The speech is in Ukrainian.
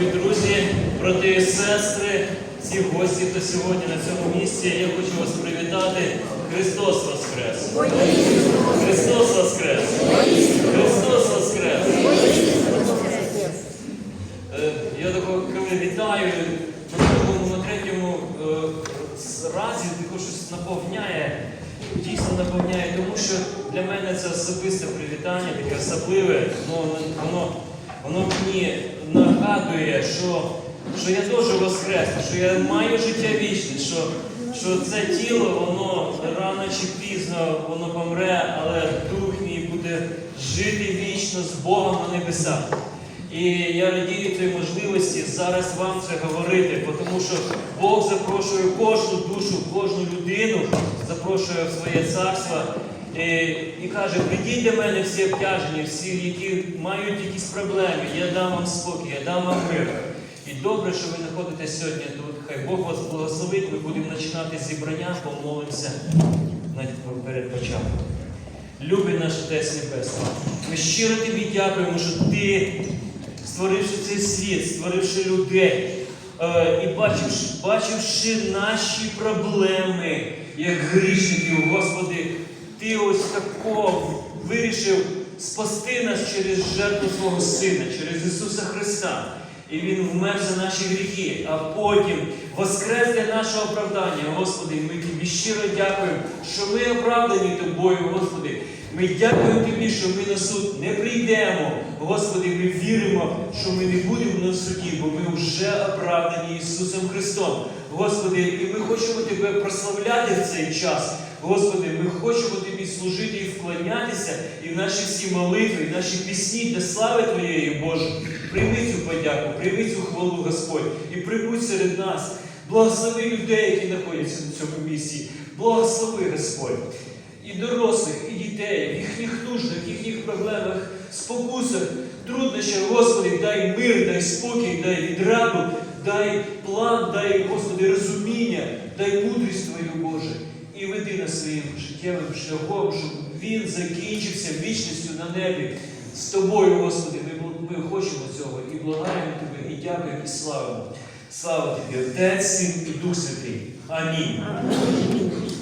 любі друзі, брати і сестри, всі гості, хто сьогодні на цьому місці, я хочу вас привітати. Христос Воскрес! Христос Воскрес! Христос Воскрес! Е, Я такого коли вітаю на другому, на третьому е, разі тако щось наповняє, дійсно наповняє, тому що для мене це особисте привітання, таке особливе, воно, воно мені нагадує, що, що я теж воскресну, що я маю життя вічне, що, що це тіло, воно рано чи пізно воно помре, але дух мій буде жити вічно з Богом на небесах. І я радію цій можливості зараз вам це говорити, тому що Бог запрошує кожну душу, кожну людину, запрошує в своє царство і, і каже, прийдіть до мене всі обтяжені, всі, які мають якісь проблеми, я дам вам спокій, я дам вам мир. І добре, що ви знаходитесь сьогодні тут. Хай Бог вас благословить. Ми будемо починати зібрання, помолимося перед початком. Любий наш Отець Небесний, ми щиро тобі дякуємо, що ти, створивши цей світ, створивши людей, е, і бачивши, бачивши наші проблеми, як грішників, Господи, ти ось тако вирішив спасти нас через жертву свого Сина, через Ісуса Христа. І Він вмер за наші гріхи, а потім воскрес для нашого оправдання. Господи, ми тобі щиро дякуємо, що ми оправдані тобою, Господи. Ми дякуємо Тобі, що ми на суд не прийдемо. Господи, ми віримо, що ми не будемо на суді, бо ми вже оправдані Ісусом Христом. Господи, і ми хочемо Тебе прославляти в цей час. Господи, ми хочемо Тобі служити і вклонятися, і в наші всі молитви, і наші пісні для слави Твоєї, Боже. Прийми цю подяку, прийми цю хвалу, Господь, і прибудь серед нас. Благослови людей, які знаходяться на цьому місці. Благослови, Господь. І дорослих, і дітей, в їхніх нуждах, їхніх проблемах, спокусах, труднощах, Господи, дай мир, дай спокій, дай відраду, дай план, дай, Господи, розуміння, дай мудрість Твою, Боже. І веди нас своїм життєвим шляхом, щоб він закінчився вічністю на небі. З тобою, Господи, ми, ми хочемо цього і благаємо Тебе, і дякуємо, і славимо. Слава Тобі, Отець, Син і Дух Святий. Амінь.